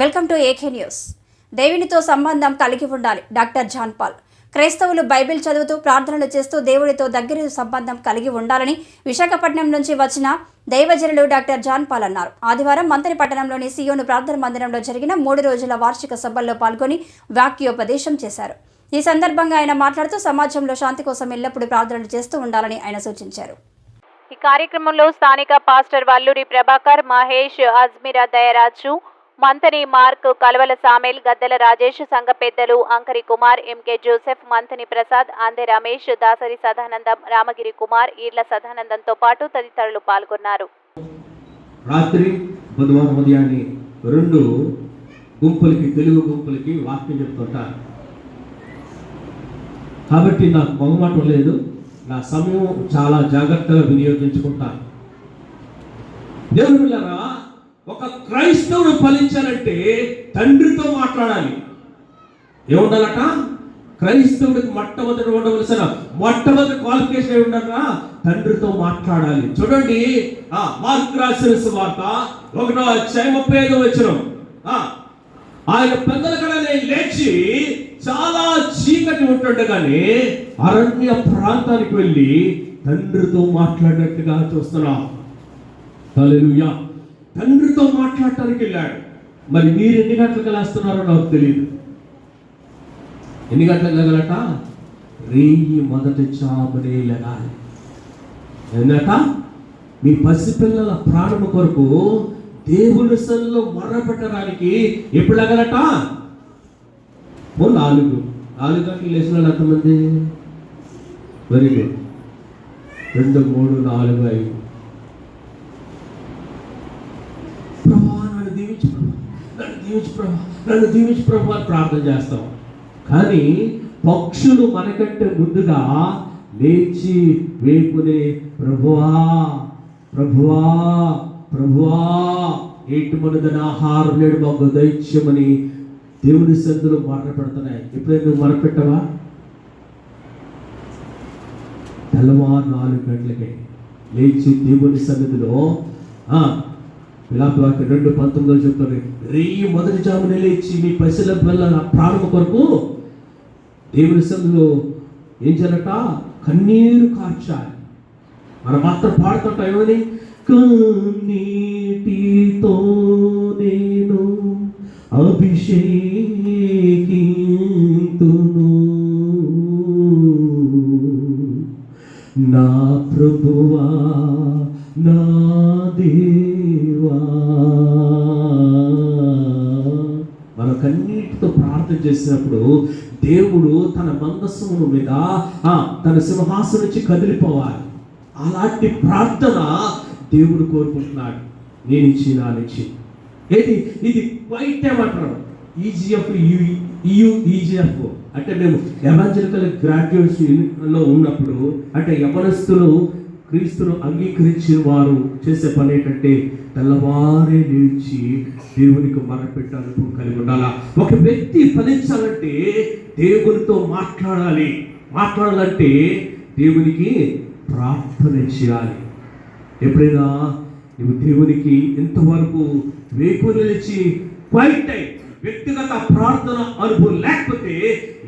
Welcome to AK news. దేవునితో సంబంధం కలిగి ఉండాలి డాక్టర్ జాన్ పాల్. క్రైస్తవులు బైబిల్ చదువుతూ ప్రార్థనలు చేస్తూ దేవుడితో దగ్గర సంబంధం కలిగి ఉండాలని విశాఖపట్నం నుంచి వచ్చిన దైవజనులు డాక్టర్ జాన్ పాల్ అన్నారు. ఆదివారం మంత్రి పట్టణంలోని సియోను ప్రార్థన మందిరంలో జరిగిన మూడు రోజుల వార్షిక సభల్లో పాల్గొని వాక్యోపదేశం చేశారు. ఈ సందర్భంగా ఆయన మాట్లాడుతూ సమాజంలో శాంతి కోసం ఎల్లప్పుడూ ప్రార్థనలు చేస్తూ ఉండాలని ఆయన సూచించారు. ఈ కార్యక్రమంలో స్థానిక పాస్టర్ వల్లూరి ప్రభాకర్ మహేష్ అజ్మీరా దయరాజు మంతని మార్క్ కలవల సామేల్ గద్దెల రాజేష్ సంఘ పెద్దలు Ankari Kumar M K Joseph Manthani Prasad Ande Ramesh Dasari Sadanandam Ramagiri Kumar Eerla సదానందంతో పాటు తదితరులు పాల్గొన్నారు. రాత్రి బుధవారం ఉదయాన్ని రెండు గుంపులకి తెలుగు గుంపులకి వాక్యం చెప్తుంటారు కాబట్టి నాకు మొహమాటం లేదు. నా సమయం చాలా జాగ్రత్తగా వినియోగించుకుంటాను దేవుని ఒక క్రైస్తవుడు ఫలించాలంటే తండ్రితో మాట్లాడాలి. ఏముండాలట? క్రైస్తవుడికి మొట్టమొదటి ఉండవలసిన మొట్టమొదటి క్వాలిఫికేషన్ ఏమి తండ్రితో మాట్లాడాలి. చూడండి ఆ మార్క్ రాసిన వార్త ఒకటో అధ్యాయం ముప్పై ఐదో వచ్చిన ఆయన పెద్దల కడనే లేచి చాలా చీకటి ఉంటుండగానే అరణ్య ప్రాంతానికి వెళ్ళి తండ్రితో మాట్లాడినట్టుగా చూస్తున్నాం. తలెలుయా తండ్రితో మాట్లాడటానికి వెళ్ళాడు. మరి మీరు ఎన్ని గంటలకు లేస్తున్నారో నాకు తెలియదు ఎన్ని గంటలకు లేగలట? రేయి మొదటి చాపరే లేగాలి. ఎందుక మీ పసిపిల్లల ప్రాణము కొరకు దేవుని సన్నిలో మొరపెట్టడానికి ఎప్పుడు అగలట ఓ నాలుగు. నాలుగు గంటలు లేచిన ఎంతమంది? Very good. రెండు మూడు నాలుగు ఐదు ప్రభా నన్ను దీవించు ప్రభా నన్ను దీవించి ప్రభా నన్ను దీవించి ప్రభా అని ప్రార్థన చేస్తాం కానీ పక్షులు మనకంటే ముందుగా లేచి వేపునే ప్రభువా ప్రభువా ప్రభువా ఏటు మనదని ఆహారం లేడు మాకు దైత్యమని దేవుని సందులో మాట పెడుతున్నాయి. ఎప్పుడైనా నువ్వు మొరపెట్టవా తెల్లవారు నాలుగు గంటలకే లేచి దేవుని సన్నిధిలో ఆ, విలాపి వాక్య రెండు పంతొమ్మిదిలో చెప్తాడు రేయి మొదటి జామున లేచి మీ పసిల పిల్లల ప్రాణం కొరకు దేవుని సన్నిధిలో ఏం చేయాలట? కన్నీరు కార్చాలి. మనం మాత్రం పాడుతుంటాం ఏమని? కన్నీటితో నేను అభిషేకింతును. నా ప్రభువా నా చేసినప్పుడు దేవుడు తన మందస్సముల మీద తన సింహాసనం నుంచి కదిలిపోవాలి. అలాంటి ప్రార్థన దేవుడు కోరుకుంటున్నాడు. నేను ఇచ్చి నా నుంచి. ఏది ఇది క్వైట్ ఏమంటారు ఈజీఎఫ్ యు ఈజీఎఫ్ అంటే మేము ఎవాంజలికల్ గ్రాడ్యుయేట్స్లో ఉన్నప్పుడు అంటే యవనస్తులు క్రీస్తును అంగీకరించిన వారు చేసే పని ఏంటంటే తెల్లవారే లేచి దేవునికి మరపెట్టే అనుభవం కలిగి ఉండాలా? ఒక వ్యక్తి ఫలించాలంటే దేవునితో మాట్లాడాలి. మాట్లాడాలంటే దేవునికి ప్రార్థన చేయాలి. ఎప్పుడైనా నువ్వు దేవునికి ఎంతవరకు వేకు నిలిచి క్వైట్ అయి వ్యక్తిగత ప్రార్థన అనుభవం లేకపోతే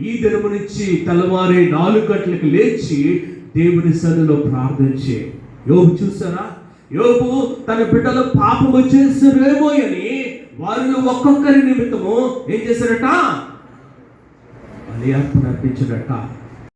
ఈ దినము నుంచి తెల్లవారే నాలుగు గంటలకు లేచి దేవుని సన్నిలో ప్రార్థించే. యోగు చూసారా యోగు తన బిడ్డలు పాపము చేసారేమో అని వారిలో ఒక్కొక్కరి నిమిత్తము ఏం చేశారట? బలి అర్పణ అర్పించారట